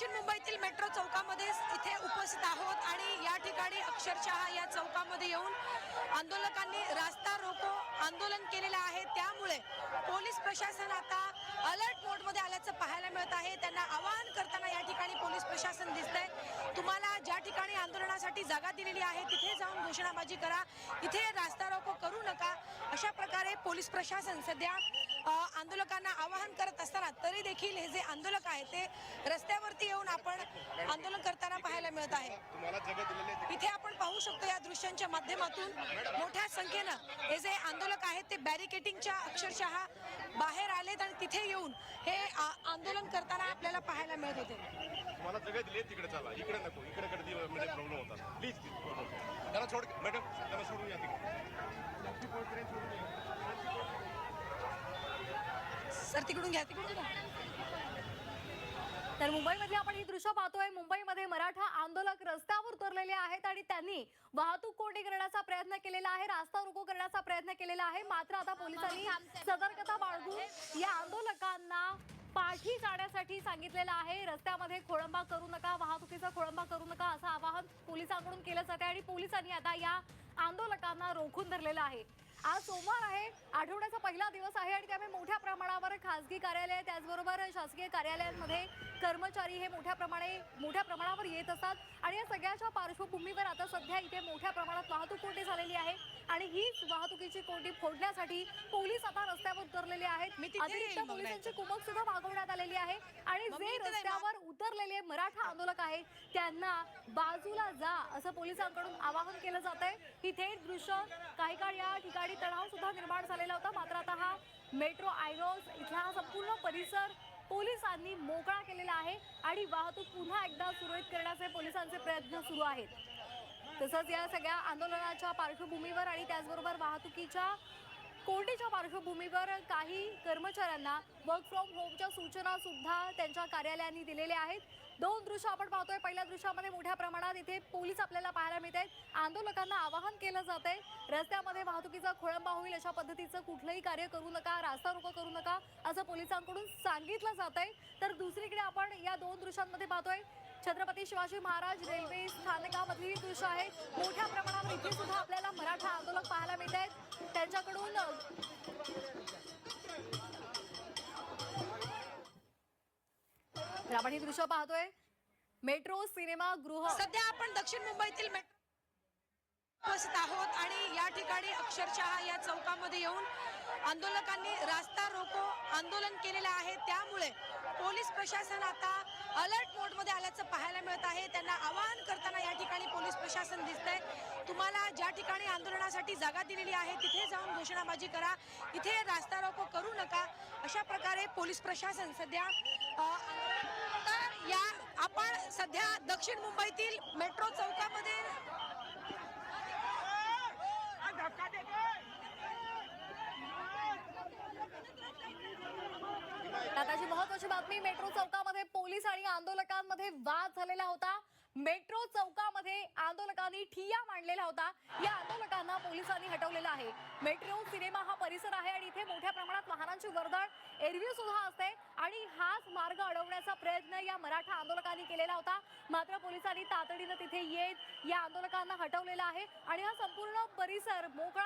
दक्षिण मुंबईतील मेट्रो चौकामध्ये इथे उपस्थित आहोत आणि या ठिकाणी अक्षरशः या चौकामध्ये येऊन आंदोलकांनी रास्ता रोको आंदोलन केलेलं आहे. त्यामुळे पोलीस प्रशासन आता अलर्ट मोडमध्ये आल्याचं पाहायला मिळत आहे. त्यांना आवाहन करताना या ठिकाणी पोलीस प्रशासन दिसतंय. तुम्हाला ज्या ठिकाणी आंदोलनासाठी जागा दिलेली आहे तिथे जाऊन घोषणाबाजी करा. इथे रास्ता रोको करू नका. अशा प्रकारे पोलीस प्रशासन सध्या आंदोलकांना आवाहन करत असताना तरी देखील हे जे आंदोलक आहेत ते रस्त्यावरती येऊन आपण आंदोलन करताना पाहायला मिळत आहे. इथे आपण पाहू शकतो या दृश्यांच्या माध्यमातून मोठ्या संख्येनं हे जे आंदोलक आहेत ते बॅरिकेटिंगच्या अक्षरशः बाहेर आलेत आणि तिथे येऊन हे आंदोलन करताना आपल्याला पाहायला मिळत होते. तुम्हाला जगह दिली आहे तिकडे चला. इकडे नको. इकडे गर्दी म्हणजे प्रॉब्लेम होता प्लीज त्याला मॅडम त्याला सोडून या तिकडे. सर तिकडून घ्या तिकडून घ्या. तर मुंबईमध्ये आपण ही दृश्य पाहतोय. मुंबईमध्ये मराठा आंदोलक रस्त्यावर उतरलेले आहेत आणि त्यांनी वाहतूक कोंडी करण्याचा प्रयत्न केलेला आहे रास्ता रोको करण्याचा प्रयत्न केलेला आहे. मात्र आता पोलिसांनी सतर्कता बाळगून या आंदोलकांना पाठी जाण्यासाठी सांगितलेलं आहे. रस्त्यामध्ये खोळंबा करू नका वाहतुकीचा खोळंबा करू नका असं आवाहन पोलिसांकडून केलं जाते आणि पोलिसांनी आता या आंदोलकांना रोखून धरलेलं आहे. आज सोमवार आहे. आठवड्याचा पहिला दिवस आहे आणि त्यामुळे मोठ्या प्रमाणावर खासगी कार्यालय त्याचबरोबर शासकीय कार्यालयांमध्ये कर्मचारी हे मोठ्या प्रमाणे मोठ्या प्रमाणावर येत असतात. आणि या सगळ्याच्या पार्श्वभूमीवर आता सध्या इथे मोठ्या प्रमाणात वाहतूक कोंडी झालेली आहे. आणि हीच वाहतुकीची कोंडी फोडण्यासाठी पोलीस आता रस्त्यावर उतरलेले आहेत. अतिरिक्त पोलिसांची कुमक सुद्धा मागवण्यात आलेली आहे. आणि जे रस्त्यावर उतरलेले मराठा आंदोलक आहेत त्यांना बाजूला जा असं पोलिसांकडून आवाहन केलं जात आहे. ही थेट दृश्य काही काळ या ठिकाणी तणाव सुद्धा निर्माण झालेला होता. मात्र आता हा मेट्रो आयनॉस इथला हा संपूर्ण परिसर पोलिसांनी मोकळा केलेला आहे आणि वाहतूक पुन्हा एकदा सुरळीत करण्याचे पोलिसांचे प्रयत्न सुरू आहेत. तसंच या सगळ्या आंदोलनाच्या पार्श्वभूमीवर आणि त्याचबरोबर वाहतुकीच्या कोविडच्या पार्श्वभूमीवर काही कर्मचाऱ्यांना वर्क फ्रॉम होमच्या सूचना सुद्धा त्यांच्या कार्यालयांनी दिलेल्या आहेत. दोन दृश्य आपण पाहतोय. पहिल्या दृश्यामध्ये मोठ्या प्रमाणात इथे पोलीस आपल्याला पाहायला मिळत आहेत. आंदोलकांना आवाहन केलं जात आहे. रस्त्यामध्ये वाहतुकीचा खोळंबा होईल अशा पद्धतीचं कुठलंही कार्य करू नका रास्ता रोको करू नका असं पोलिसांकडून सांगितलं जात आहे. तर दुसरीकडे आपण या दोन दृश्यांमध्ये पाहतोय. छत्रपती शिवाजी महाराज रेल्वे स्थानकामधली दृश्य आहे. मोठ्या प्रमाणावर इथे सुद्धा आपल्याला मराठा तर आपण हे दृश्य पाहतोय. मेट्रो सिनेमा गृह. सध्या आपण दक्षिण मुंबईतील मेट्रो बसत आहोत आणि या ठिकाणी अक्षरशः या चौकामध्ये येऊन आंदोलकांनी रास्ता रोको आंदोलन केलेलं आहे. त्यामुळे पोलीस प्रशासन आता अलर्ट मोडमध्ये आल्याचं पाहायला मिळत आहे. त्यांना आवाहन करताना या ठिकाणी पोलीस प्रशासन दिसतंय. तुम्हाला ज्या ठिकाणी आंदोलनासाठी जागा दिलेली आहे तिथे जाऊन घोषणाबाजी करा. इथे रास्ता रोको करू नका. अशा प्रकारे पोलीस प्रशासन सध्या तर या आपण सध्या दक्षिण मुंबईतील मेट्रो चौकामध्ये महत्वाची बातमी मेट्रो चौकामध्ये पोलीस आणि आंदोलकांमध्ये वाद झालेला होता. मेट्रो चौकामध्ये आंदोलकांनी ठिया मांडलेला होता. या आंदोलकांना पोलिसांनी हटवलेला आहे. मेट्रो सिनेमा हा परिसर आहे आणि इथे मोठ्या प्रमाणात वाहनांची वर्दळ एरवी सुद्धा असते आणि हाच मार्ग अडवण्याचा प्रयत्न या मराठा आंदोलकांनी केलेला होता. मात्र पोलिसांनी तातडीनं तिथे येत या आंदोलकांना हटवलेला आहे आणि हा संपूर्ण परिसर मोकळा